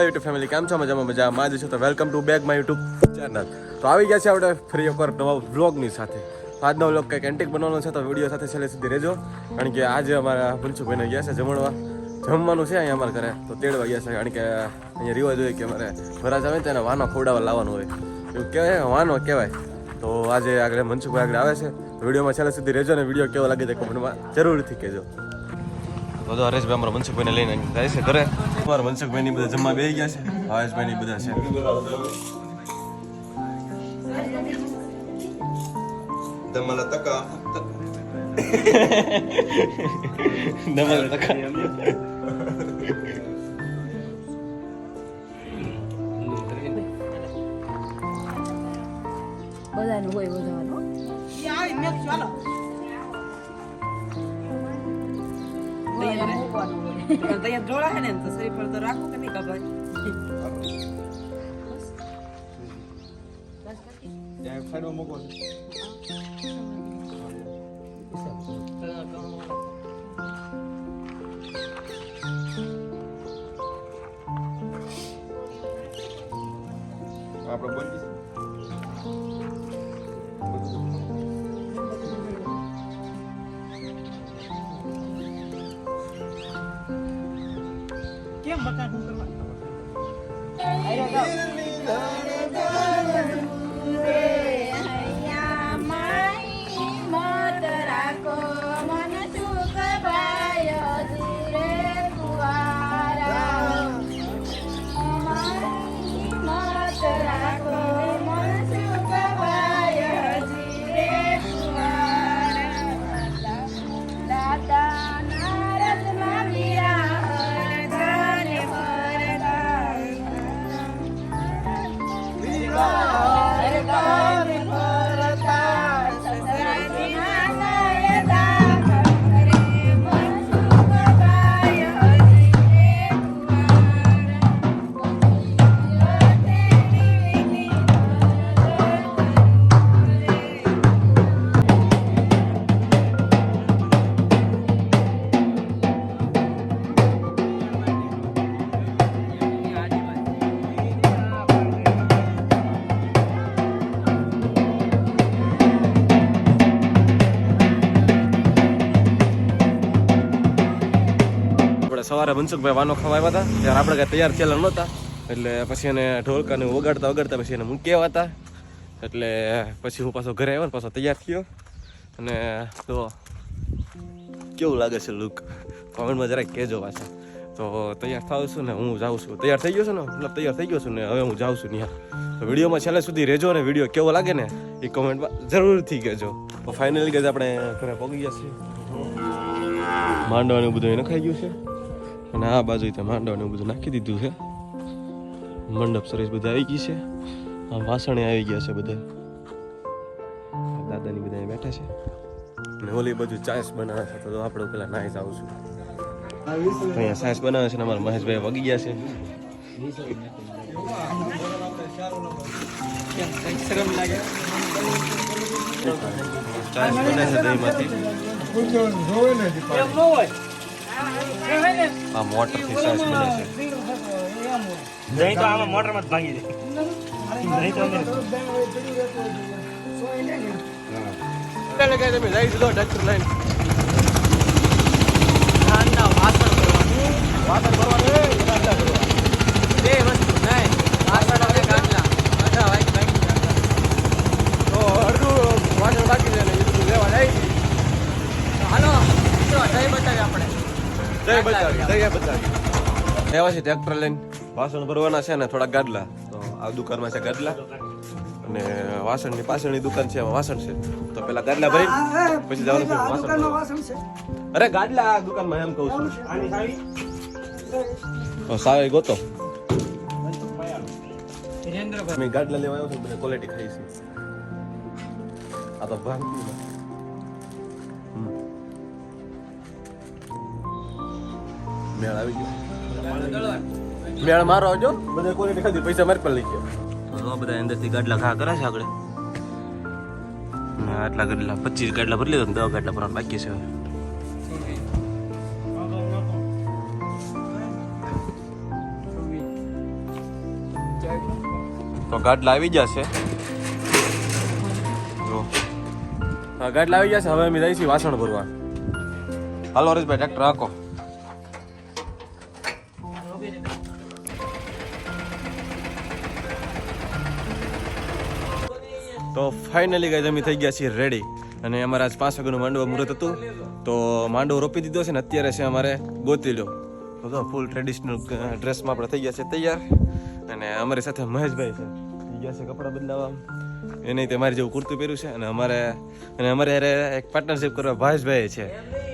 YouTube family કેમ છો મજામાં? મજા માં છો? તો welcome to back my YouTube channel તો આવી ગયા છે આપણે ફ્રી ઓફર નવા વ્લોગની સાથે. આજનો વ્લોગ કંઈક એન્ટિક બનાવવાનો છે, તો વીડિયો સાથે છેલ્લે સુધી રહેજો. કારણ કે આજે અમારા મનસુખભાઈને ગયા છે જમણવા. જમવાનું છે અહીંયા અમારા ઘરે, તો તેડવા ગયા છે. કારણ કે અહીંયા રિવાજ હોય કે અમારે વરાજ આવે તેને વાનો ખવડાવવા લાવવાનો હોય. એવું કહેવાય વાનો કહેવાય. તો આજે આગળ મનસુખભાઈ આગળ આવે છે. વિડીયોમાં છેલ્લે સુધી રહેજો ને વીડિયો કેવો લાગે છે કમેન્ટમાં જરૂરથી કહેજો. તો હરેશભાઈ અમારા મનસુખભાઈને લઈને જાય છે ઘરે. અમારા મનસુખભાઈની બધા જમવા બેસી ગયા છે. હરેશભાઈની બધા છે. દમલા તકા. ડબલ ટકા બધાનું હોય બધાનું. અહીંયા જોડા હે ને તો શરીર પર તો રાખો કે નહીં કભાઈ ત્યાં ફરવા મૂકો આપણે કેમ સવારે મનસુખભાઈ વાનો ખાવા હતા. ત્યારે આપણે કાંઈ તૈયાર થયેલા નહોતા. એટલે પછી એને ઢોલકાને વગાડતા વગાડતા પછી એને મૂકી હતા. એટલે પછી હું પાછો ઘરે આવ્યો ને પાછો તૈયાર થયો. અને તો કેવું લાગે છે લુક કોમેન્ટમાં જરાક કહેજો પાછા. તો તૈયાર થાવ છું ને હું જાઉં છું. તૈયાર થઈ ગયો છું ને? મતલબ તૈયાર થઈ ગયો છું ને હવે હું જાઉં છું ત્યાં તો વિડીયોમાં છેલ્લે સુધી રહેજો ને વીડિયો કેવો લાગે ને એ કોમેન્ટમાં જરૂરથી કહેજો. તો ફાઇનલી ગઈ આપણે ઘરે પગી ગયા છીએ. માંડવાનું બધું એને નખાઈ ગયું છે. અને આ બાજુ ત્યાં માંડવાનું બધું નાખી દીધું છે. મંડપ સરસ બધા આવી ગઈ છે. આ વાસણે આવી ગયા છે બધા. દાદાની બધા બેઠા છે. અને ઓલી બધું ચાસ બનાવે છે, તો આપણે પેલા નાઈ આવું છું. અહીંયા સાસ બનાવે છે ને અમારા મહેશભાઈ વગી ગયા છે. ચાસ બને છે દહીંમાંથી. એમ મોટરથી આ સાસ બને છે. નહીં તો આમાં મોટરમાં ભાંગી જાય. નહીં તો કે તમે લઈ લો ડક્ટર લાઈન ઠંડા વાસણ કરવાનું વાતર કરવાનું એ ગાંડા કરવા બે વસ્તુ નહીં વાસણ અને ગાંઠલા બધા વાઈટ વાઈટ તો અડધું વાસણ બાકી છે ને એ બધું લેવા જાય હાલો મિત્રો જય બતાવી આપણે જય બચાવી જય બચાવી લેવા છે ટ્રેક્ટર લઈને વાસણ ભરવાના છે ને થોડા ગાડલા. તો આ દુકાનમાં છે ગાડલા. અને વાસણની પાછળની દુકાન છે એમાં વાસણ છે. તો પેલા ગાડલા ભરી પછી જવાનું છે વાસણ અરે ગાડલા આ દુકાનમાં એમ કહું છું. તો સાવે ગોતો. મેં ગાડલા લેવા આવ્યો છું બધા ક્વોલિટી ખાઈ છે. આ તો મેળ આવી ગયો. મેળ મારો આવજો બધા કોઈ ખાધી પૈસા મારી પર લઈ ગયો તો બધા અંદરથી ગાડલા ઘા કરે છે આગળ. આટલા ગાડલા પચીસ ગાડલા ભરી લીધો દસ ગાડલા ભરવાનું બાકી છે તો ગાડલા આવી જશે ગાડલા આવી જશે હવે અમે જઈશું વાસણ ભરવા. હાલો હરેશભાઈ ટ્રેક્ટર હાંકો. તો ફાઇનલી ગાઈઝ અમે થઈ ગયા છીએ રેડી અને અમારા આજ પાંચ વાગ્યાનું માંડવા મુહૂર્ત હતું. તો માંડવો રોપી દીધો છે ને અત્યારે છે અમારે ગોતી લો તો ફૂલ ટ્રેડિશનલ ડ્રેસમાં આપણે થઈ ગયા છે તૈયાર. અને અમારી સાથે મહેશભાઈ છે. થઈ ગયા છે કપડાં બદલાવા. એને તે મારી જેવું કુર્તું પહેર્યું છે. અને અમારે અને અમારે યારે એક પાર્ટનરશિપ કરવા ભાવેશભાઈ છે.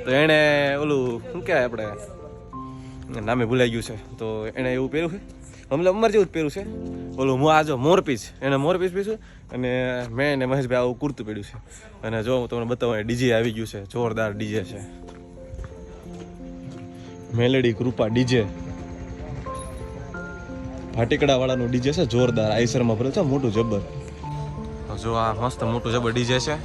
તો એણે ઓલું, શું કહેવાય આપણે? નામે ભૂલાઈ ગયું છે. તો એણે એવું પહેર્યું છે. હમણાં અમારે જેવું જ પહેર્યું છે. ઓલું હું આ જો મોરપીસ એને મોરપીસ પીશું અને મેં એને મહેશભાઈ આવું કુર્તું પહેર્યું છે. અને જો હું તમને બતાવું ડીજે આવી ગયું છે. જોરદાર ડીજે છે. મેલેડી કૃપા ડીજે. ભાટીકડા વાળાનું ડીજે છે, જોરદાર. આઈસરમાં ભરે છે, મોટું જબર. જો આ મસ્ત મોટું જબર ડીજે છે.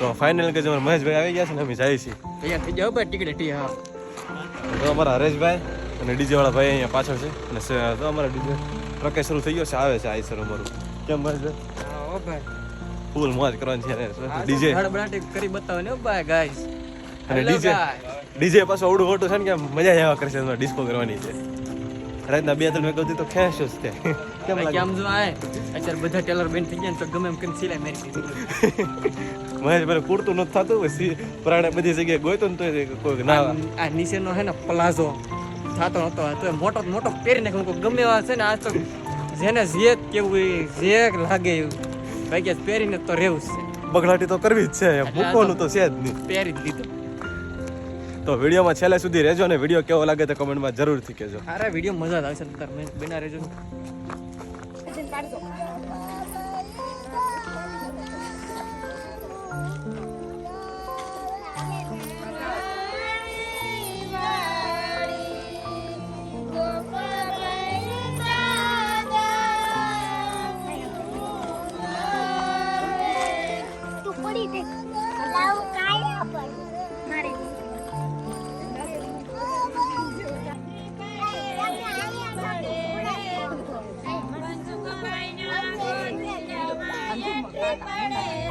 તો ફાઇનલ કે મહેશભાઈ આવી ગયા છે ને, અમે જાય છીએ. તૈયાર થઈ જાવ ભાઈ હા. તો અમારા હરેશભાઈ અને ડીજે વાળા ભાઈ અહીંયા પાછળ છે. અને તો અમારા ડીજે ટ્રકે શરૂ થઈ ગયો છે આવે છે આઈસર અમારું. કેમ ભાઈ ભાઈ. ફૂલ મોજ કરવાની છે ડીજે હડબડાટી કરી બતાવો ને ભાઈ ગાઈસ અને ડીજે ડીજે પાછું આવડું મોટું છે ને કે મજા આવ્યા કરશે એમાં ડિસ્કો કરવાની છે. રાતના બે ત્રણ વાગ્યા તો ખેંચ જ તે. કેમ લાગે? કેમ જો આય? અત્યારે બધા ટેલર બેન થઈ ગયા ને તો ગમે એમ કેમ સિલાઈ મારી દીધી. મહેશ ભાઈ કુર્તું નથી થતું પ્રાણે બધી જગ્યાએ ગોઈતો ને તો કોઈ ના આ નીચેનો હે ને પ્લાઝો. થાતો નતો તો એ મોટો મોટો પહેરીને નાખું ગમે એવા છે ને આ તો જેને જે કેવું એ જે લાગે એવું. ભાઈ કે પહેરીને તો રહેવું જ છે. બગડાટી તો કરવી જ છે મૂકવાનું તો છે જ નહીં. પહેરી જ લીધું. તો વિડીયોમાં છેલ્લે સુધી રહેજો ને વીડિયો કેવો લાગે તો કમેન્ટમાં જરૂરથી કહેજો. અરે વીડિયો મજા જ આવશે તાર મેં બના રહેજો. Happy!